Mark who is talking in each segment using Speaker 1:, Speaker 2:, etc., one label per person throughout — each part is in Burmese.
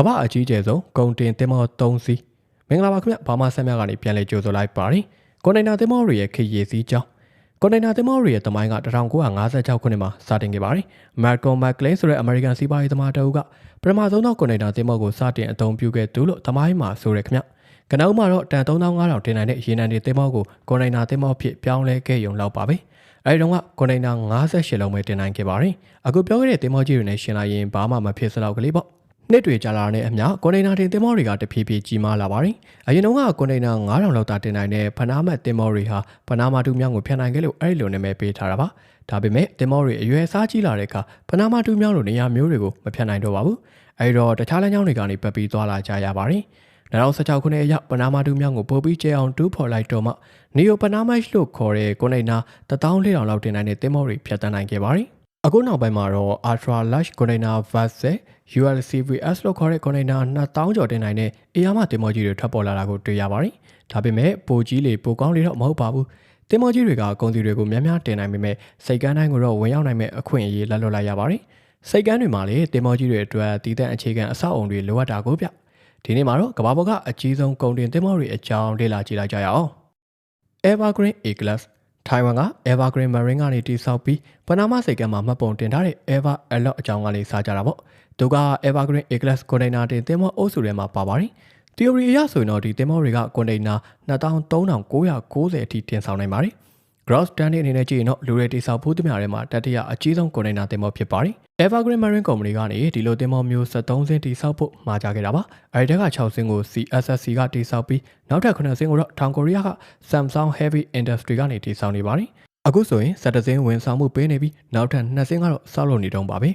Speaker 1: ကမ္ဘာအကြီးကျယ်ဆုံးကုန်တင်သင်္ဘော3စီးမင်္ဂလာပါခင်ဗျဘာမဆက်မြကနေပြန်လည်ကြိုဆိုလိုက်ပါတယ်ကွန်တိန်နာသင်္ဘောတွေရဲ့ခေတ်ရည်စည်းကြောင်းကွန်တိန်နာသင်္ဘောတွေရဲ့တမိုင်းက1956ခုနှစ်မှာစတင်ခဲ့ပါတယ်မက်ကောမက်ကလင်းဆိုတဲ့အမေရိကန်စီးပွားရေးသမားတအုပ်ကပထမဆုံးသောကွန်တိန်နာသင်္ဘောကိုစတင်အသုံးပြုခဲ့သူလို့တမိုင်းမှာဆိုရခင်ဗျကနောက်မှာတော့တန်3500တင်နိုင်တဲ့ရေနံတွေသင်္ဘောကိုကွန်တိန်နာသင်္ဘောဖြစ်ပြောင်းလဲခဲ့ရုံလောက်ပါပဲအဲဒီတော့ကကွန်တိန်နာ58လုံးပဲတင်နိုင်ခဲ့ပါတယ်အခုပြောခဲ့တဲ့သင်္ဘောကြီးတွေနဲ့ရှင်လိုက်ရင်ဘာမှမဖြစ်စတော့ကလေးပေါ့ နှစ်တွေကြာလာတဲ့အမျှကွန်တိန်နာတင်သင်္ဘောတွေကတဖြည်းဖြည်းကြီးမားလာပါတယ်။အရင်တုန်းကကွန်တိန်နာ9000လောက်သာတင်နိုင်တဲ့ဖနားမတ်သင်္ဘောတွေဟာဖနားမာတူမြောင်းကိုဖျက်နိုင်ခဲ့လို့အဲ့လိုနာမည်ပေးထားတာပါ။ဒါပေမဲ့သင်္ဘောတွေအရွယ်အစားကြီးလာတဲ့အခါဖနားမာတူမြောင်းလိုနေရာမျိုးတွေကိုမဖျက်နိုင်တော့ပါဘူး။အဲဒီတော့တခြားလမ်းကြောင်းတွေကနေပတ်ပြီးသွားလာကြရပါတယ်။2016ခုနှစ်အရောက်ပနာမာတူမြောင်းကိုပို့ပြီးကျဲအောင်တူးဖော်လိုက်တော့မှနီယိုပနာမတ်လို့ခေါ်တဲ့ကွန်တိန်နာ14000လောက်တင်နိုင်တဲ့သင်္ဘောတွေဖြတ်တန်းနိုင်ခဲ့ပါတယ်။ အခုနောက်ပိုင်းမှာတော့ Ultra Large Container Vessel ULCVS လို့ခေါ်တဲ့ container 2000ကျော်တင်နိုင်တဲ့အေယာမတင်မောကြီးတွေထွက်ပေါ်လာတာကိုတွေ့ရပါတယ်။ဒါပေမဲ့ပိုကြီးလေပိုကောင်းလေတော့မဟုတ်ပါဘူး။တင်မောကြီးတွေကကုန်စည်တွေကိုများများတင်နိုင်ပေမဲ့စိတ်ကမ်းတိုင်းကိုတော့ဝင်ရောက်နိုင်မဲ့အခွင့်အရေးလက်လွတ်လိုက်ရပါတယ်။စိတ်ကမ်းတွေမှာလေတင်မောကြီးတွေအတွက်တည်တဲ့အခြေခံအဆောက်အုံတွေလိုအပ်တာကိုဗျ။ဒီနေ့မှာတော့ကမ္ဘာပေါ်ကအကြီးဆုံးကုန်တင်တင်မောတွေအကြောင်းလေ့လာကြည့်လိုက်ကြရအောင်။ Evergreen A-Class ထိုင်ဝမ်က Evergreen Marine ကနေတိစောက်ပြီးပနာမစိတ်ကမ်းမှာမှတ်ပုံတင်ထားတဲ့ Ever Alert အကြောင်းကလေးစားကြတာပေါ့သူက Evergreen A-Class container တင်သင်္ဘောအုပ်စုထဲမှာပါပါတယ် theory အရဆိုရင်တော့ဒီသင်္ဘောတွေက container 23,990အထိတင်ဆောင်နိုင်ပါတယ် gross standing အနေနဲ့ကြည့်ရင်တော့လူတွေတိစောက်ဖို့တမျှထဲမှာတတိယအကြီးဆုံး container သင်္ဘောဖြစ်ပါတယ် Evergreen Marine Company ကနေဒီလိုသင်္ဘောမျိုး73စင်းတိစောက်ဖို့မှာကြားခဲ့တာပါအဲဒီတက်က6စင်းကို CSSC ကတိစောက်ပြီးနောက်ထပ်9စင်းကိုတော့တောင်ကိုရီးယားက Samsung Heavy Industry ကနေတိစောက်နေပါတယ်အခုဆိုရင်17စင်းဝန်ဆောင်မှုပေးနေပြီးနောက်ထပ်2စင်းကတော့စောက်လုပ်နေတုံးပါပဲ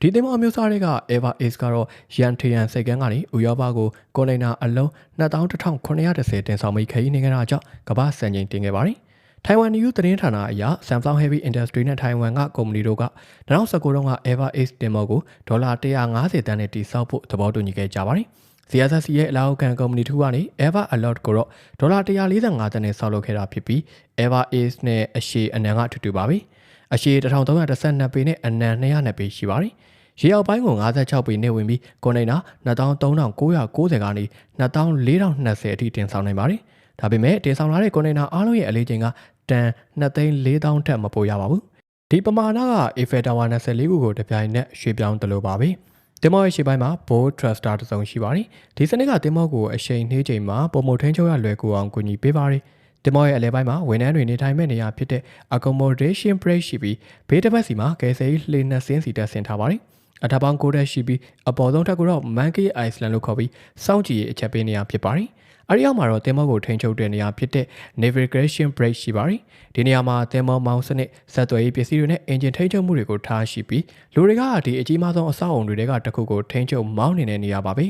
Speaker 1: ဒီသင်္ဘောအမျိုးအစားတွေက Eva Ace ကတော့ရန်ထရန်စိတ်ကမ်းကနေဥရောပကိုကွန်တိန်နာအလုံး21,910တင်ဆောင်ပြီးခရီးနေကြတာကြောင့်ကမ္ဘာစံချိန်တင်ခဲ့ပါတယ် ထိုင်ဝမ် News သတင်းဌာနအရ Samsung Heavy Industry နဲ့ထိုင်ဝမ်ကကုမ္ပဏီတို့က2019တုန်းက Eva Ace တင်မောကိုဒေါ်လာ150တန်းနဲ့တိစောက်ဖို့သဘောတူညီခဲ့ကြပါတယ်။ CSC ရဲ့အလောက်ကန်ကုမ္ပဏီထူကနေ Eva Alert ကိုတော့ဒေါ်လာ145တန်းနဲ့ဆောက်လုပ်ခဲ့တာဖြစ်ပြီး Eva Ace နဲ့အရှိအနံကအတူတူပါပဲ။အရှိ1312ပေနဲ့အနံ200ပေရှိပါတယ်။ရေအောက်ပိုင်းကို56ပေနဲ့ဝင်ပြီးကွန်တိန်နာ23,990ကနေ24,020အထိတင်ဆောင်နိုင်ပါတယ်။ ဒါပေမဲ့တင်ဆောင်လာတဲ့ကွန်တိန်နာအားလုံးရဲ့အလေးချိန်ကတန်2,400ထက်မပိုရပါဘူး။ဒီပမာဏက Eiffel Tower 24ခုကိုတပြိုင်နက်ရွှေ့ပြောင်းသလိုပါပဲ။တင်မောရဲ့ရှေ့ပိုင်းမှာ Bolt Thruster တစ်စုံရှိပါတယ်။ဒီစနစ်ကတင်မောကိုအရှိန်နှေးချိန်မှာပုံမထင်းချုပ်ရလွယ်ကူအောင်ကူညီပေးပါတယ်။တင်မောရဲ့အလဲပိုင်းမှာဝန်ထမ်းတွေနေထိုင်မဲ့နေရာဖြစ်တဲ့ accommodation break ရှိပြီးဘေးတစ်ဖက်စီမှာကယ်ဆယ်ရေးလှေနှစ်စင်းစီတက်ဆင်ထားပါတယ်။အထက်ပေါင်း9တက်ရှိပြီးအပေါ်ဆုံးထပ်ကတော့ Monkey Island လို့ခေါ်ပြီးစောင့်ကြည့်ရေးအချက်ပေးနေရဖြစ်ပါတယ်။ အဲဒီအောက်မှာတော့သင်္ဘောကိုထိန်းချုပ်တဲ့နေရာဖြစ်တဲ့ navigation brake ရှိပါတယ်ဒီနေရာမှာသင်္ဘောမောင်းစနစ်ဆက်သွယ်ရေးပစ္စည်းတွေနဲ့အင်ဂျင်ထိန်းချုပ်မှုတွေကိုထားရှိပြီးလူတွေကဒီအကြီးမားဆုံးအဆောက်အုံတွေကတစ်ခုကိုထိန်းချုပ်မောင်းနေတဲ့နေရာပါပဲ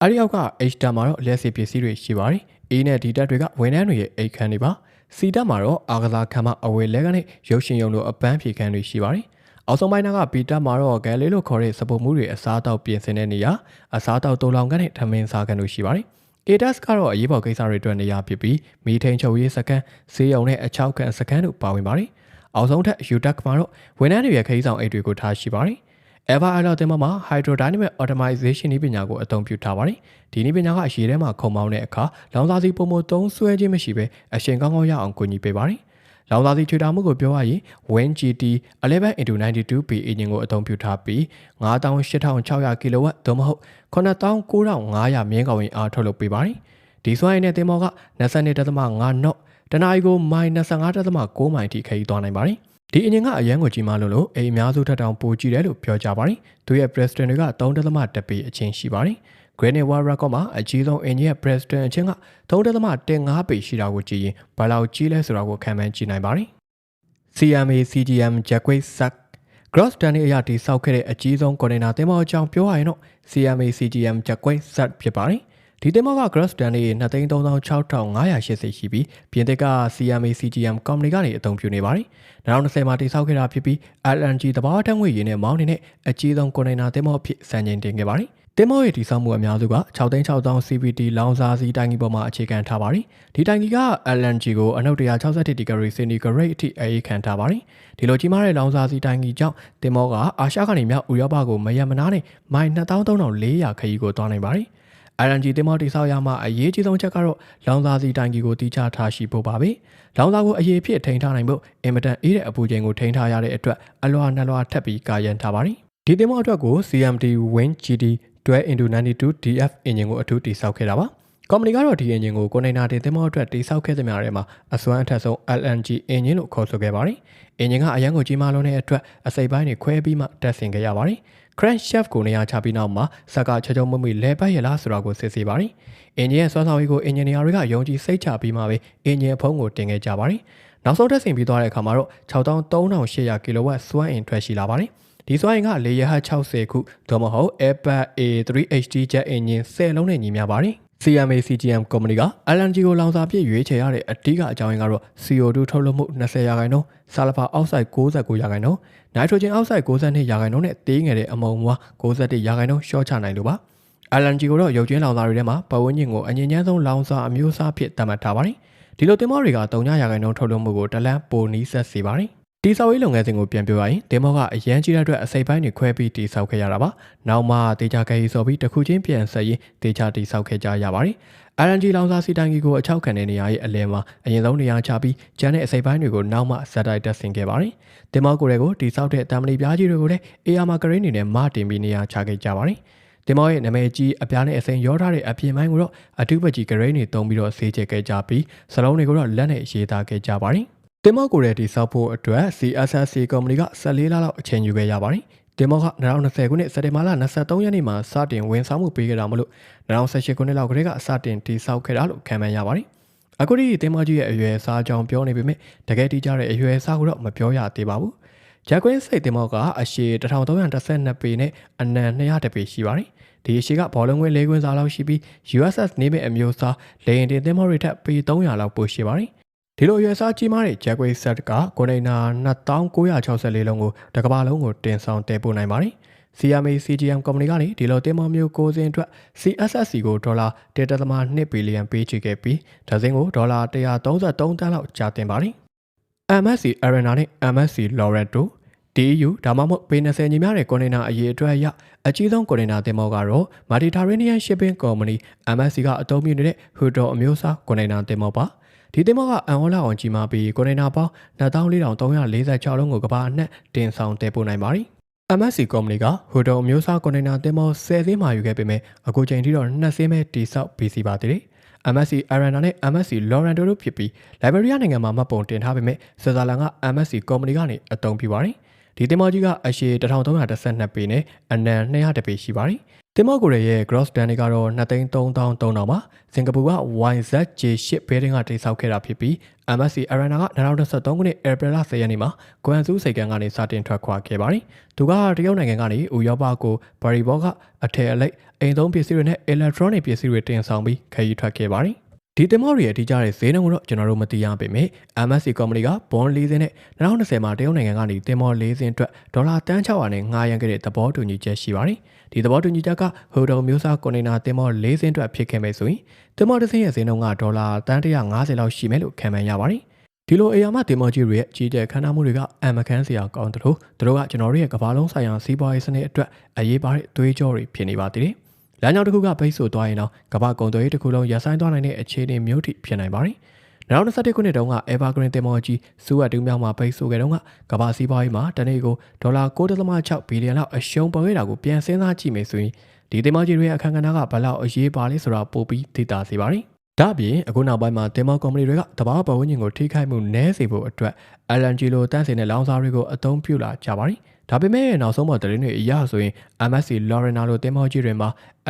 Speaker 1: အဲဒီအောက်က H တက်မှာတော့လက်စီပစ္စည်းတွေရှိပါတယ် E နဲ့ D တက်တွေကဝန်ထမ်းတွေရဲ့အိတ်ခမ်းတွေပါ C တက်မှာတော့အာကစားခန်းမအဝေလဲကနေရုပ်ရှင်ရုံလိုအပန်းဖြေခန်းတွေရှိပါတယ်အောက်ဆုံးပိုင်းကပီတက်မှာတော့ဂဲလေးလို့ခေါ်တဲ့စပုတ်မှုတွေအစားအသောက်ပြင်ဆင်တဲ့နေရာအစားအသောက်တုံလောင်ကနဲ့ထမင်းစားကန်တို့ရှိပါတယ်။ ADAS ကတော့အရေးပေါ်ကိစ္စတွေအတွက်နေရာဖြစ်ပြီးမီထိန်ချုပ်ရေးစကန်ဈေးရုံနဲ့အချောက်ကန်စကန်တို့ပါဝင်ပါတယ်။အောက်ဆုံးထက် UTAC မှာတော့ဝန်ထမ်းတွေရဲ့ခရီးဆောင်အိတ်တွေကိုထားရှိပါတယ်။ Eva Island တင်မှာ Hydrodynamic Automation နည်းပညာကိုအသုံးပြုထားပါတယ်။ဒီနည်းပညာကရေထဲမှာခုံမောင်းတဲ့အခါလောင်စာဆီပုံမသုံးဆွဲခြင်းမရှိဘဲအရှင်ကောင်းကောင်းရအောင်ကူညီပေးပါတယ် လောင်စာဆီချွေတာမှုကိုပြောရရင် Win GT 11/92B engine ကိုအသုံးပြုထားပြီး98,600 kW သို့မဟုတ်99,500မြင်းကောင်ရင်အားထုတ်လုပ်ပေးပါတယ်။ဒီစွမ်းရည်နဲ့သင်္ဘောက22.5 knot တနအီကိုမိုင်25.6 မိုင်ထိခရီးသွားနိုင်ပါတယ်။ဒီအင်ဂျင်ကအရန်ကိုကြီးမားလို့လို့အိမ်အများစုထက်တောင်ပိုကြီးတယ်လို့ပြောကြပါတယ်။သူရဲ့ Preston တွေက3.1ပေအချင်းရှိပါတယ်။ Granite World Record မှာအကြီးဆုံး engine ရဲ့ Preston အချင်းက3.15ပေရှိတာကိုကြည့်ရင်ဘယ်လောက်ကြီးလဲဆိုတာကိုခံမှန်းကြည့်နိုင်ပါတယ်။ CMA CGM Jackway Sack Gross Standing အရာတိစောက်ခဲ့တဲ့အကြီးဆုံးကွန်တိန်နာသင်္ဘောအကြောင်းပြောရရင်တော့ CMA CGM Jackway Sack ဖြစ်ပါတယ်။ဒီသင်္ဘောက Gross Standing 2,3580ရှိပြီးပြင်သစ်က CMA CGM Company ကနေအသုံးပြုနေပါတယ်။2020မှာတိစောက်ခဲ့တာဖြစ်ပြီး LNG သဘာဝဓာတ်ငွေရည်နဲ့မောင်းနေတဲ့အကြီးဆုံးကွန်တိန်နာသင်္ဘောအဖြစ်စံချိန်တင်ခဲ့ပါတယ်။ တင်မောရဲ့တည်ဆောက်မှုအများစုက6,6000 CVT လောင်စာစီတိုင်ကြီးပေါ်မှာအခြေခံထားပါတယ်။ဒီတိုင်ကြီးက LNG ကိုအနှုတ်161ဒီဂရီစင်တီဂရိတ်အထိအေးခံထားပါတယ်။ဒီလိုကြီးမားတဲ့လောင်စာစီတိုင်ကြီးကြောင့်တင်မောကအာရှကနေမြောက်ဥရောပကိုမရမနာနဲ့မိုင်23,400ခရီးကိုသွားနိုင်ပါတယ်။ LNG တင်မောတိဆောက်ရမှာအရေးကြီးဆုံးချက်ကတော့လောင်စာစီတိုင်ကြီးကိုတီးခြားထားရှိဖို့ပါပဲ။လောင်စာကိုအရေးဖြစ်ထိန်းထားနိုင်ဖို့အင်မတန်အေးတဲ့အပူချိန်ကိုထိန်းထားရတဲ့အတွက်အလွာနှလွာထပ်ပြီးကာရန်ထားပါတယ်။ဒီတင်မောအတွက်ကို CMD Win GD 12 DF engine ကိုအထူးတိစောက်ခဲ့တာပါ။ကော်မတီကတော့ဒီ engine ကိုကိုနေနာတင်သင်္ဘောအတွက်တိစောက်ခဲ့သမျှထဲမှာအစွမ်းအထက်ဆုံး LNG engine လို့ခေါ်ဆိုခဲ့ပါတယ်။ engine ကအရန်ကိုကြီးမားလုံးတဲ့အတွက်အစိပ်ပိုင်းတွေခွဲပြီးမှတက်ဆင်ခဲ့ရပါတယ်။ crankshaft ကိုနေရာချပြီးနောက်မှာစက်ကချောချောမွေ့မွေ့လဲပတ်ရလားဆိုတာကိုစစ်ဆေးပါတယ်။ engine ရဲ့စွမ်းဆောင်ရည်ကို engineer တွေကယုံကြည်စိတ်ချပြီးမှပဲ engine အဖုံးကိုတင်ခဲ့ကြပါတယ်။နောက်ဆုံးတက်ဆင်ပြီးသွားတဲ့အခါမှာတော့63,800 kW စွမ်းအင်ထွက်ရှိလာပါတယ်။ ဒီစွမ်းအင်ကလေယာဉ်60ခုသို့မဟုတ် Airbus A380 Jet Engine 10လုံးနဲ့ညီမျှပါတယ်။ CMA CGM ကုမ္ပဏီက LNG ကိုလောင်စာပြည့်ရွေးချယ်ရတဲ့အဓိကအကြောင်းရင်းကတော့ CO2 ထုတ်လွှတ်မှု20ရာခိုင်နှုန်း၊ဆာလဖာအောက်ဆိုက်69ရာခိုင်နှုန်း၊နိုက်ထရိုဂျင်အောက်ဆိုက်62ရာခိုင်နှုန်းနဲ့တေးငယ်တဲ့အမုန်မွား61ရာခိုင်နှုန်းရှော့ချနိုင်လို့ပါ။ LNG ကိုတော့ရုပ်ချင်းလောင်စာတွေထဲမှာပတ်ဝန်းကျင်ကိုအငြင်းချမ်းဆုံးလောင်စာအမျိုးအစားဖြစ်သတ်မှတ်ထားပါတယ်။ဒီလိုတင်မောတွေက3ရာခိုင်နှုန်းထုတ်လွှတ်မှုကိုတလန်းပိုနီးဆက်စေပါတယ်။ တိဆောက်ရေးလုပ်ငန်းစဉ်ကိုပြန်ပြောရရင်တင်မောကအရန်ကြီးတဲ့အတွက်အစိပ်ပိုင်းတွေခွဲပြီးတိဆောက်ခဲ့ရတာပါ။နောက်မှတေချာခဲရေးဆိုပြီးတစ်ခုချင်းပြန်ဆက်ရင်တေချာတိဆောက်ခဲ့ကြရပါတယ်။ RNG လောင်စာစီတိုင်ကြီးကိုအချောက်ခံတဲ့နေရာရဲ့အလယ်မှာအရင်ဆုံးနေရာချပြီးကျန်တဲ့အစိပ်ပိုင်းတွေကိုနောက်မှဇက်တိုက်တက်ဆင်ခဲ့ပါတယ်။တင်မောကိုတွေကိုတိဆောက်တဲ့တမ်မလီပြားကြီးတွေကိုလည်းအေယာမာကရိန်းနေနဲ့မတင်ပြီးနေရာချခဲ့ကြပါတယ်။တင်မောရဲ့နာမည်ကြီးအပြားနဲ့အစိမ်းရောထားတဲ့အပြင်ပိုင်းကိုတော့အတူပကြီးဂရိန်းတွေတုံးပြီးတော့ဆေးချခဲ့ကြပြီးစလုံးတွေကိုတော့လက်နဲ့ရေးသားခဲ့ကြပါတယ်။ တင်မော့ကိုရဲတီဆောက်ဖို့အတွက် CSSC ကုမ္ပဏီက14လလောက်အချိန်ယူခဲ့ရပါတယ်။တင်မော့က2020ခုနှစ်စက်တင်ဘာလ23ရက်နေ့မှာစတင်ဝန်ဆောင်မှုပေးခဲ့တာမလို့2018ခုနှစ်လောက်ကတည်းကစတင်တီဆောက်ခဲ့တာလို့ခံမှန်းရပါတယ်။အခုဒီတင်မော့ကြီးရဲ့အရွယ်အစားကြောင့်ပြောနေပေမဲ့တကယ်တီးကြတဲ့အရွယ်အစားကိုတော့မပြောရသေးပါဘူး။ဂျက်ကွင်းစိတ်တင်မော့ကအရှည်1312ပေနဲ့အနံ200ပေရှိပါတယ်။ဒီအရှိကဘောလုံးကွင်း၄ကွင်းစာလောက်ရှိပြီး USS နေမဲ့အမျိုးအစားလေရင်တင်သင်္ဘောတွေထက်ပေ300လောက်ပိုရှိပါတယ် ဒီလိုရွယ်စားကြီးမားတဲ့ Jackway set ကကွန်တိန်နာ2964လုံးကိုတစ်ကမ္ဘာလုံးကိုတင်ဆောင်တည်ပို့နိုင်ပါတယ်။ CMA CGM ကုမ္ပဏီကနေဒီလိုတင်မောမျိုးကိုစဉ်အတွက် CSSC ကိုဒေါ်လာ1.2ဘီလီယံပေးချေခဲ့ပြီးဒဇင်ကိုဒေါ်လာ133တန်းလောက်ကြာတင်ပါတယ်။ MSC Arena နဲ့ MSC Lorento DU ဒါမှမဟုတ်ပေ20ညီများတဲ့ကွန်တိန်နာအရေးအတွက်အရအကြီးဆုံးကွန်တိန်နာတင်မောကတော့ Mediterranean Shipping Company MSC ကအသုံးပြုနေတဲ့ Hudor အမျိုးအစားကွန်တိန်နာတင်မောပါ။ ဒီတင်မောကအန်ဝလာအောင်ကြီးမားပြီးကွန်တိန်နာပေါင်း24,346လုံးကိုကဘာအနှံ့တင်ဆောင်တည်ပို့နိုင်ပါတယ်။ MSC ကုမ္ပဏီကဟိုတုံမျိုးစားကွန်တိန်နာတင်မော10စင်းမှယူခဲ့ပေမဲ့အခုချိန်ထိတော့2စင်းပဲတိဆောက်ပြီးစီပါသေးတယ်။ MSC Arena နဲ့ MSC Lorento တို့ဖြစ်ပြီး Liberia နိုင်ငံမှာမှတ်ပုံတင်ထားပေမဲ့ဆွစ်ဇာလန်က MSC ကုမ္ပဏီကနေအသုံးပြုပါတယ်။ဒီတင်မောကြီးကအရှည်1312ပေနဲ့အနံ200ပေရှိပါတယ်။ တင်မော့ကိုရီရဲ့ gross stand ကတော့2,3300ပါစင်ကာပူက YZJ8 ဘဲတင်းကတိစောက်ခဲ့တာဖြစ်ပြီး MSC Arena က2023ခုနှစ် April 10ရက်နေ့မှာကွမ်ဆူးစိတ်ကန်းကနေစတင်ထွက်ခွာခဲ့ပါတယ်။သူကတရုတ်နိုင်ငံကနေဥရောပကိုဘာရီဘောကအထည်အလိပ်အိမ်သုံးပစ္စည်းတွေနဲ့ electronic ပစ္စည်းတွေတင်ဆောင်ပြီးခရီးထွက်ခဲ့ပါတယ်။ဒီတင်မောတွေရဲ့အထူးကြတဲ့ဈေးနှုန်းကိုတော့ကျွန်တော်တို့မသိရပေမဲ့ MSC ကုမ္ပဏီက bond ၄စင်းနဲ့2020မှာတရုတ်နိုင်ငံကနေတင်မော၄စင်းအတွက်ဒေါ်လာတန်း600နဲ့ငှားရမ်းခဲ့တဲ့သဘောတူညီချက်ရှိပါတယ်။ ဒီသဘောတူညီချက်ကဟိုတုံမျိုးစားကွန်တိန်နာတင်မော၄စင်းအတွက်ဖြစ်ခဲ့မယ်ဆိုရင်တင်မောတစ်စင်းရဲ့ဈေးနှုန်းကဒေါ်လာတန်း150လောက်ရှိမယ်လို့ခံမှန်းရပါတယ်။ဒီလိုအေယာမတင်မောကြီးတွေရဲ့ကြီးတဲ့ခန္ဓာမှုတွေကအမခန်းစရာကောင်းတယ်လို့တို့ကကျွန်တော်တို့ရဲ့ကမ္ဘာလုံးဆိုင်ရာစီးပွားရေးစနစ်အတွက်အရေးပါတဲ့သွေးကြောတွေဖြစ်နေပါသေးတယ်။လမ်းကြောင်းတစ်ခုကပိတ်ဆို့သွားရင်တော့ကမ္ဘာကုန်သွယ်ရေးတစ်ခုလုံးရပ်ဆိုင်းသွားနိုင်တဲ့အခြေအနေမျိုးထိဖြစ်နိုင်ပါတယ်။ 2021ခုနှစ်တုန်းက Evergreen တင်မော်ကြီးစူဝတ်တူးမြောက်မှာပိတ်ဆို့ခဲ့တုန်းကကမ္ဘာစီးပွားရေးမှာတနေ့ကိုဒေါ်လာ9.6ဘီလီယံလောက်အရှုံးပေါ်ခဲ့တာကိုပြန်စဉ်းစားကြည့်မယ်ဆိုရင်ဒီတင်မော်ကြီးတွေရဲ့အခမ်းကဏ္ဍကဘယ်လောက်အရေးပါလဲဆိုတာပိုပြီးသိတာစေပါတယ်။ဒါ့အပြင်အခုနောက်ပိုင်းမှာတင်မော်ကုမ္ပဏီတွေကတဘာပတ်ဝန်းကျင်ကိုထိခိုက်မှုနည်းစေဖို့အတွက် LNG လိုတန့်စင်တဲ့လောင်စာတွေကိုအသုံးပြုလာကြပါတယ်။ဒါပေမဲ့နောက်ဆုံးပေါ်သတင်းတွေအရဆိုရင် MSC Lorena လိုတင်မောကြီးတွေမှာ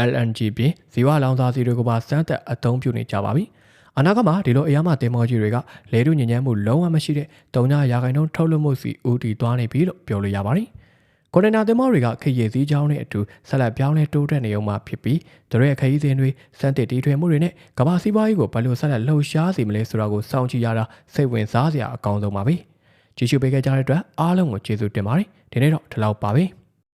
Speaker 1: LNG ပြင်ဇီဝလောင်စာဆီတွေကိုပါစမ်းသပ်အသုံးပြုနေကြပါပြီ။ အနာဂတ်မှာဒီလိုအရာမတင်မောကြီးတွေကလေထုညဉ့်ညမ်းမှုလုံးဝမရှိတဲ့တုံညာရာခိုင်နှုန်းထုတ်လွှတ်မှုစီဦးတည်သွားနေပြီလို့ပြောလို့ရပါတယ်။ကွန်တိန်နာတင်မောတွေကခရီးစည်းကြောင်းနဲ့အတူဆက်လက်ပြောင်းလဲတိုးတက်နေအောင်မှဖြစ်ပြီးတို့ရဲ့ခရီးစဉ်တွေစမ်းသစ်တီထွင်မှုတွေနဲ့ကမ္ဘာစီးပွားရေးကိုဘယ်လိုဆက်လက်လှုပ်ရှားစေမလဲဆိုတာကိုစောင့်ကြည့်ရတာစိတ်ဝင်စားစရာအကောင်းဆုံးပါပဲ။ကြည့်ရှုပေးခဲ့ကြတဲ့အတွက်အားလုံးကိုကျေးဇူးတင်ပါတယ်ဒီနေ့တော့ဒီလောက်ပါပဲ။